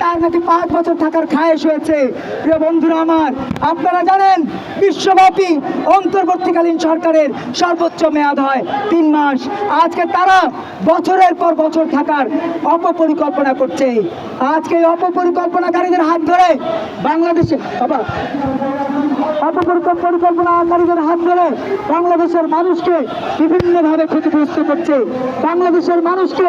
তার নাকি পাঁচ বছর থাকার খায়েশ হয়েছে। প্রিয় বন্ধুরা আমার, আপনারা জানেন, বিশ্বব্যাপী অন্তর্বর্তীকালীন সরকারের সর্বোচ্চ মেয়াদ হয় তিন মাস। আজকে তারা বছরের পর বছর থাকার অপপরিকল্পনা করছে। আজকে অপপরিকল্পনাকারীদের হাত ধরে বাংলাদেশে, বাবা, অপপরিকল্পনাকারীদের হাত ধরে বাংলাদেশের মানুষকে বিভিন্নভাবে ক্ষতিগ্রস্ত করছে। বাংলাদেশের মানুষকে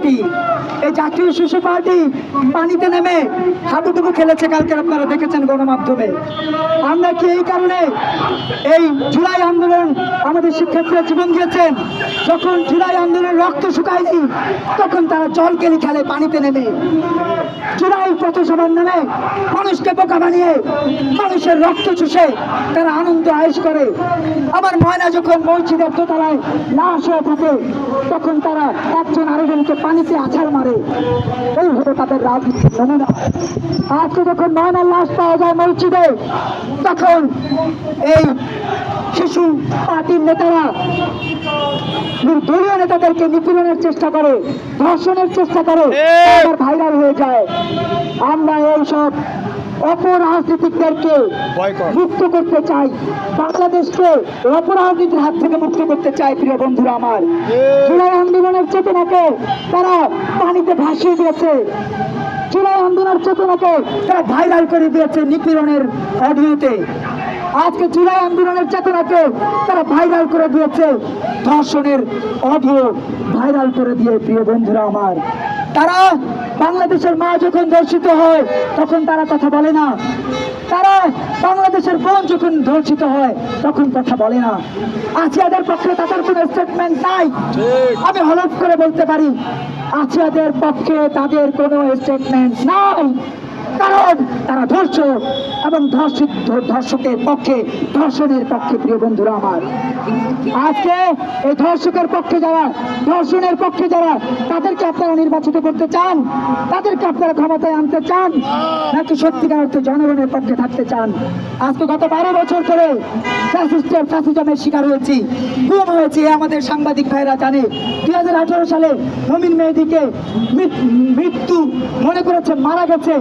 পার্টি, এই জাতীয় শিশু পার্টি পানিতে নেমে হাঁটুটুকু খেলেছে কালকে আপনারা দেখেছেন গণমাধ্যমে। আমরা কি এই কারণে এই জুলাই আন্দোলন আমাদের শিক্ষার্থীরা জীবন দিয়েছেন? যখন জুলাই আন্দোলন রক্ত শুকায়নি, তখন তারা জল কেলি খেলে পানিতে নেমে। জুলাই পথসভার নামে মানুষকে বোকা বানিয়ে মানুষের রক্ত চুষে তারা আনন্দ আয়েস করে। আবার ময়না যখন মসজিদের দোতলায় লাশ হয়ে থাকে তখন তারা একজন আরেকজনকে পানিতে আছাড় মারে। এই হলো তাদের রাজনীতির নমুনা। আজকে যখন ময়নার লাশ পাওয়া যায় মসজিদে তখন এই শিশু পার্টির নেতারা দলীয় নেতাদেরকে নিপীড়নের চেষ্টা করে ধর্ষণের চেষ্টা করে ভাইরাল হয়ে যায়। আমরা এইসব অপরাজনীতিকদেরকে. মুক্ত করতে চাই। বাংলাদেশকে অপরাজনীতির হাত থেকে মুক্ত করতে চাই প্রিয় বন্ধুরা আমার। জুলাই আন্দোলনের চেতনাকে তারা পানিতে ভাসিয়ে দিয়েছে। জুলাই আন্দোলনের চেতনাকে তারা ভাইরাল করে দিয়েছে নিপীড়নের অডিওতে। আজকে জুলাই আন্দোলনের চেতনাকে তারা ভাইরাল করে দিয়েছে। ধর্ষণের অডিও ভাইরাল করে দিয়ে প্রিয় বন্ধুরা আমার। তারা বাংলাদেশের মা যখন ধর্ষিত হয়, তখন তারা কথা বলে না। তারা বাংলাদেশের বোন যখন ধর্ষিত হয়, তখন কথা বলে না। আসিয়াদের পক্ষে তাদের কোনো স্টেটমেন্ট নাই। আমি হলফ করে বলতে পারি আসিয়াদের পক্ষে তাদের কোনো স্টেটমেন্ট নাই। কারণ তারা ধর্ষক। এবং ধর্ষকের পক্ষে, ধর্ষণের পক্ষে, প্রিয় বন্ধুরা আমার। আজকে এই ধর্ষকের পক্ষে যারা, ধর্ষণের পক্ষে যারা, তাদেরকে আপনারা নির্বাচিত করতে চান? তাদেরকে আপনারা ক্ষমতায় আনতে চান? নাকি সত্যিকার অর্থে জনগণের পক্ষে থাকতে চান? আজকে গত বারো বছর ধরে ফ্যাসিস্টের ফ্যাসিজমের শিকার হয়েছি। গুম হয়েছে আমাদের সাংবাদিক ভাইরা জানে। দুই হাজার আঠারো সালে মমিন মেহেদিকে মৃত- মৃত্যু মনে করেছে, মারা গেছে।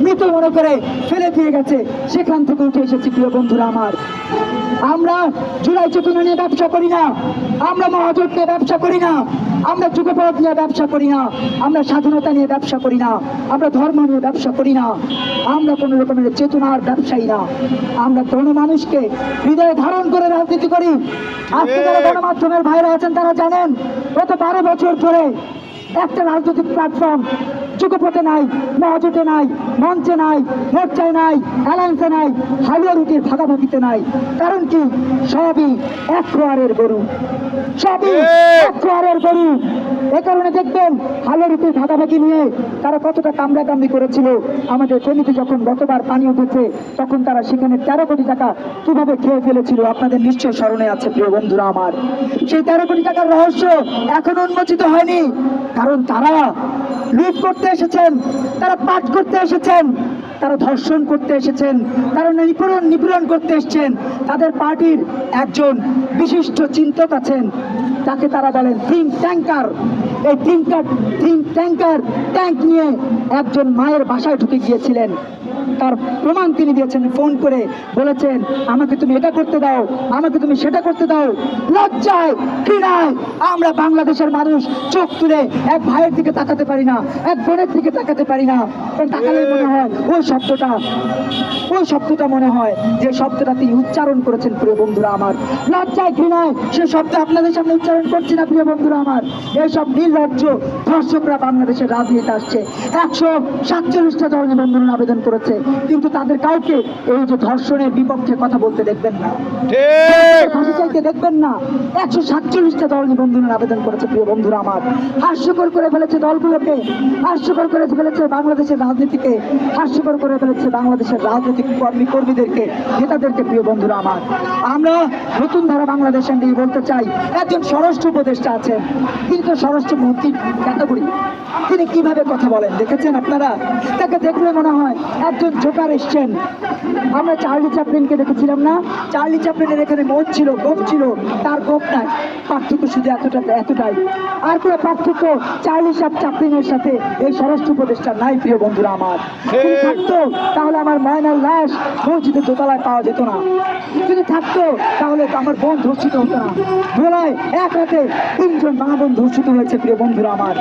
মৃত মনে করে ফেলে দিয়ে গেছে। সেখান থেকে উঠে এসেছি প্রিয় বন্ধুরা আমার। আমরা জুলাই চেতনা নিয়ে ব্যবসা করি না। আমরা মহাজোট নিয়ে ব্যবসা করি না। আমরা যুগপথ নিয়ে ব্যবসা করি না। আমরা স্বাধীনতা নিয়ে ব্যবসা করি না। আমরা ধর্ম নিয়ে ব্যবসা করি না। আমরা কোনো রকমের চেতনার ব্যবসায়ী না। আমরা কোনো মানুষকে হৃদয়ে ধারণ করে রাজনীতি করি। আজকে যারা গণমাধ্যমের ভাইরা আছেন তারা জানেন গত বারো বছর ধরে একটা রাজনৈতিক প্ল্যাটফর্ম যুগপথে নাই মহাজোটে নাই মঞ্চে নাই মোর্চায় নাই অ্যালায়েন্সে নাই হালুয়া রুটির ভাগাভাগিতে নাই। কারণ কি? সবই এক ক্রোয়ারের গরু। সবই এক ক্রোয়ারের গরু। এ কারণে দেখবেন হালুয়া রুটির ভাগাভাগি নিয়ে তারা কতটা কামড়াকামড়ি করেছিল। আমাদের কমিটি যখন গতবার পানি উঠেছে তখন তারা সেখানে তেরো কোটি টাকা কীভাবে খেয়ে ফেলেছিল আপনাদের নিশ্চয় স্মরণে আছে প্রিয় বন্ধুরা আমার। সেই তেরো কোটি টাকার রহস্য এখনও উন্মোচিত হয়নি। কারণ তারা লুট করতে এসেছেন, তারা পাঠ করতে এসেছেন, তারা ধর্ষণ করতে এসেছেন, তারা নিপীড়ন নিপীড়ন করতে এসেছেন, তাদের পার্টির একজন বিশিষ্ট চিন্তক আছেন, তাকে তারা বলেন থিঙ্ক ট্যাঙ্কার এই থিঙ্কার থিঙ্ক ট্যাঙ্কার ট্যাঙ্ক নিয়ে একজন মায়ের বাসায় ঢুকে গিয়েছিলেন। তার প্রমাণ তিনি দিয়েছেন, ফোন করে বলেছেন, আমাকে তুমি এটা করতে দাও, আমাকে তুমি সেটা করতে দাও। লজ্জায়, ঘৃণায় আমরা বাংলাদেশের মানুষ চোখ তুলে এক ভাইয়ের দিকে তাকাতে পারি না, এক বোনের দিকে তাকাতে পারি না। তাকালে মনে হয়, ওই শব্দটা ওই শব্দটা মনে হয় যে শব্দটা তিনি উচ্চারণ করেছেন, প্রিয় বন্ধুরা আমার। লজ্জায়, ঘৃণায় সে শব্দ আপনাদের সামনে উচ্চারণ করছি না, প্রিয় বন্ধুরা আমার। এইসব নির্লজ্জ ধর্ষকরা বাংলাদেশের রাজনীতি আসছে। একশো সাতচল্লিশটা দল নিবন্ধন আবেদন করেছে। কিন্তু তাদের কাউকে এই যে ধর্ষণের বিপক্ষে কথা বলতে দেখবেন না। ফাঁসি চাইতে দেখবেন না। একশো সাতচল্লিশটা দল নিবন্ধনের আবেদন করেছে প্রিয় বন্ধুরা আমার। হাস্যকর করে ফেলেছে দলগুলোকে হাস্যকর করে ফেলেছে বাংলাদেশের রাজনীতিকে হাস্যকর করে ফেলেছে বাংলাদেশের রাজনৈতিক কর্মী কর্মীদেরকে নেতাদেরকে প্রিয় বন্ধুরা আমার। আমরা নতুন ধারা বাংলাদেশ নিয়ে বলতে চাই একজন স্বরাষ্ট্র উপদেষ্টা আছেন। তিনি তো স্বরাষ্ট্র মন্ত্রী ক্যাটাগরি। তিনি কীভাবে কথা বলেন দেখেছেন আপনারা? তাকে দেখলে মনে হয় একজন জোকার এসছেন। আমরা চার্লি চ্যাপলিনকে দেখেছিলাম না? চার্লি চ্যাপলিনের এখানে মন ছিল গোপ ছিল। তার গোপ নাই। পার্থক্য শুধু এতটা এতটাই। আর কোনো পার্থক্য চার্লি সাপ চ্যাপলিনের সাথে এই স্বরাষ্ট্র উপদেষ্টা নাই প্রিয় বন্ধুরা আমার। যদি থাকতো তাহলে আমার ময়নার লাশ মসজিদের দোতলায় পাওয়া যেত না। যদি থাকতো তাহলে আমার বোন ধর্ষিত হতো না। ধোলায় এক রাতে তিনজন মা বোন ধর্ষিত হয়েছে প্রিয় বন্ধুরা আমার।